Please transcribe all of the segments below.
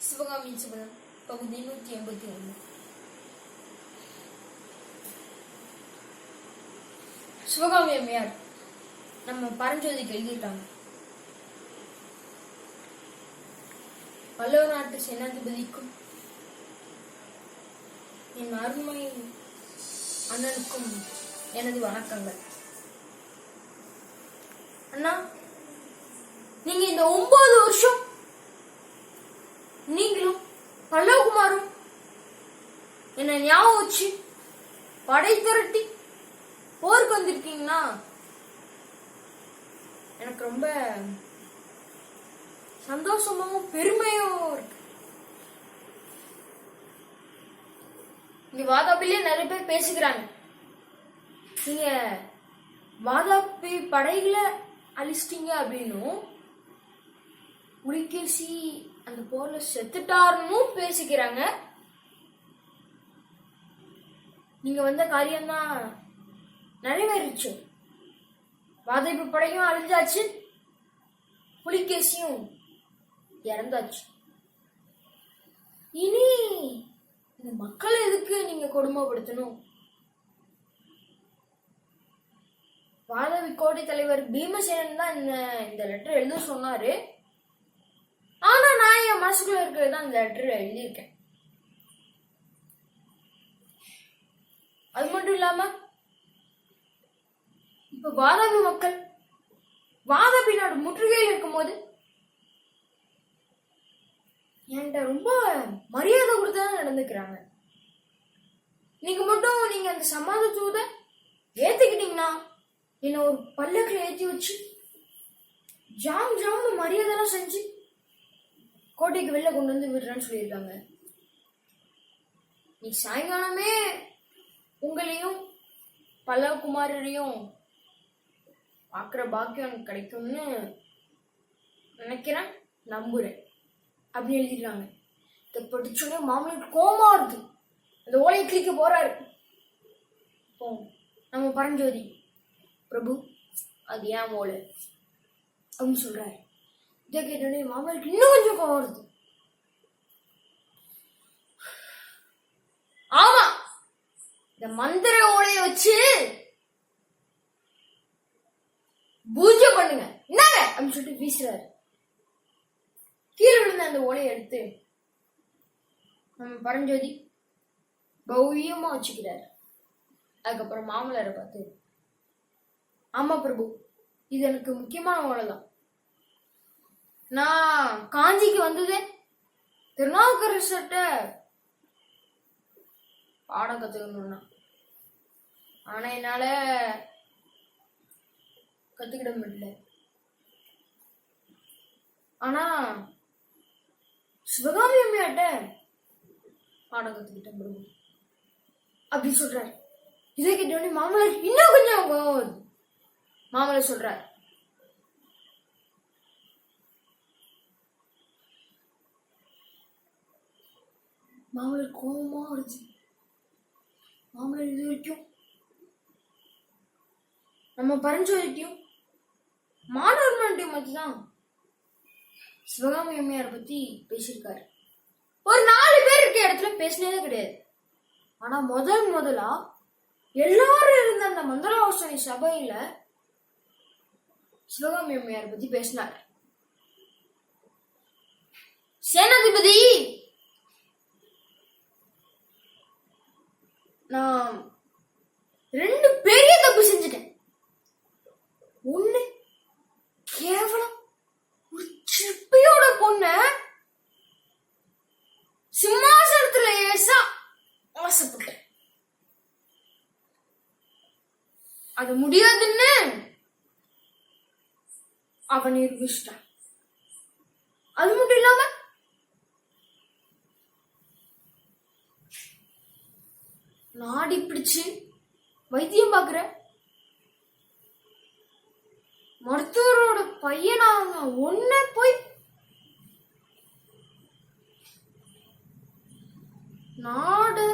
சிவகாமியின் சுபதம் பகுதி நூத்தி எண்பத்தி ஒண்ணு சிவகாமி அம்மையார் நம்ம பரஞ்சோதிக்கு எழுதிட்டாங்க பல்லவ நாட்டு சேனாதிபதிக்கும் என் அருமை அண்ணனுக்கும் எனது வணக்கங்கள். அண்ணா நீங்க இந்த ஒன்பது வருஷம் என்ன ஞாபகம் வச்சு? படை திரட்டி போருக்கு வந்திருக்கீங்கன்னா எனக்கு ரொம்ப சந்தோஷமாவும் பெருமையும் இருக்கு. இங்க வாதாபிலே நிறைய பேர் பேசுகிறாங்க நீங்க வாதாபி படைகளை அழிச்சிட்டீங்க அப்படின்னும் புலிகேசி அந்த போர்ல செத்துட்டாருன்னு பேசிக்கிறாங்க. நீங்க வந்த காரியம்தான் நிறைவேறிச்சு. வாதைப்பு படையும் அழிஞ்சாச்சு. புலிகேசியும் இறந்தாச்சு. இனி இந்த மக்களை எதுக்கு நீங்க கொடுமைப்படுத்தணும்? வாதவி கோட்டை தலைவர் பீமசேனன் தான் இந்த இந்த லெட்டர் எழுத சொன்னாரு. ஆனா நான் என் மனசுக்குள்ள இருக்கிறது தான் இந்த லெட்டர் எழுதியிருக்கேன் அது மட்டும் இல்லாம இப்ப வாதாபி மக்கள் வாதாபி நாடு முற்றுகையில் இருக்கும் போது என்கிட்ட ரொம்ப மரியாதை கொடுத்துதான் நடந்துக்கிறாங்க. நீங்க மட்டும் நீங்க அந்த சமாத ஏத்துக்கிட்டீங்கன்னா என்ன ஒரு பல்லக்கில் ஏத்தி வச்சு ஜாம் ஜாம்னு மரியாதைலாம் செஞ்சு கோட்டைக்கு வெளில கொண்டு வந்து விடுறேன்னு சொல்லியிருக்காங்க. நீ சாயங்காலமே உங்களையும் பல்லவகுமாரரையும் பார்க்குற பாக்கியம் எனக்கு கிடைக்கும்னு நினைக்கிறேன். நம்புறேன். அப்படின்னு எழுதிடுறாங்க. இதை படிச்சோடனே மாமனுக்கு கோமா இருக்கு அந்த ஓலையை கிளிக்க போறாரு. இப்போ நம்ம பரஞ்சோதி பிரபு அது ஏன் ஓலை? அப்படின்னு சொல்றாரு. இதை கேட்டோடனே மாமனுக்கு இன்னும் கொஞ்சம் கோவம் வருது ஆமா இந்த மந்திர ஓலைய வச்சு பூஜை பண்ணுங்க. என்னங்க? அப்படின்னு சொல்லிட்டு வீசுறாரு. கீழே விழுந்த அந்த ஓலையை எடுத்து நம்ம பரஞ்சோதி பௌரியமா வச்சுக்கிறாரு. அதுக்கப்புறம் மாமலரை பார்த்து ஆமா பிரபு இது எனக்கு முக்கியமான ஓலை தான் நான் காஞ்சிக்கு வந்ததே திருநாவுக்கரசர்கிட்ட பாடம் கத்துக்கணும்னா. ஆனா என்னால கத்துக்கிட முடியல. ஆனா சிவகாமி அம்மையாட்ட பாடம் கத்துக்கிட்டேன் பிரபு அப்படி சொல்றாரு. இதை கேட்டோடனே மாமலர் இன்னும் கொஞ்சம் கோவம். மாமலர் மாமல்லர் மாமலர் மாமல்லர் வருது மாமலர் இது வரைக்கும் நம்ம பரஞ்சோதிட்டையும் மாணவர்கள்ட்டையும் பத்தி தான் சிவகாமி அம்மையார் பத்தி பேசியிருக்காரு. ஒரு நாலு பேர் இருக்க இடத்துல பேசினதே கிடையாது. ஆனா முதல் முதலா எல்லாரும் இருந்த அந்த மந்திராலோசனை சபையில சிவகாமி அம்மையார் பத்தி பேசினார். சேனாதிபதி நான் ரெண்டு பெரிய தப்பு செஞ்சுட்டேன் ஒண்ணு கேவலம் ஒரு சிற்பியோட பொண்ண சிம்மாசனத்துல ஏசா ஆசைப்பட்டேன் அது முடியாதுன்னு அவன் நிரூபிச்சிட்டான். அது மட்டும் இல்லாம நாடி பிடிச்சு வைத்தியம் பாக்குற மருத்துவரோட பையனாக ஒன்ன போய் நாடு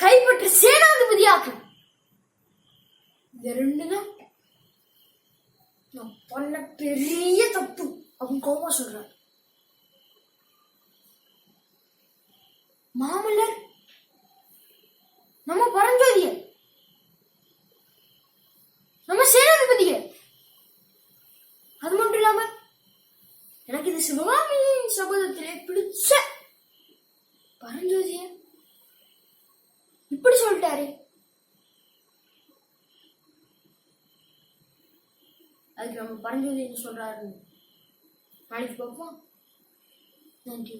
கைப்பற்ற சேனாதிபதியாக்கு. இந்த ரெண்டு தான் நான் பண்ண பெரிய தப்பு அப்படின்னு கோபம் சொல்றாரு. மாமல்லர் நம்ம சேனாதிபதிய அது மட்டும் இல்லாம எனக்கு இது சிவகாமியின் சபதத்திலே பிடிச்ச பரஞ்சோதிய இப்படி சொல்லிட்டாரு. அதுக்கு நம்ம பரஞ்சோதி என்ன சொல்றாரு நாளைக்கு பார்ப்போம். நன்றி.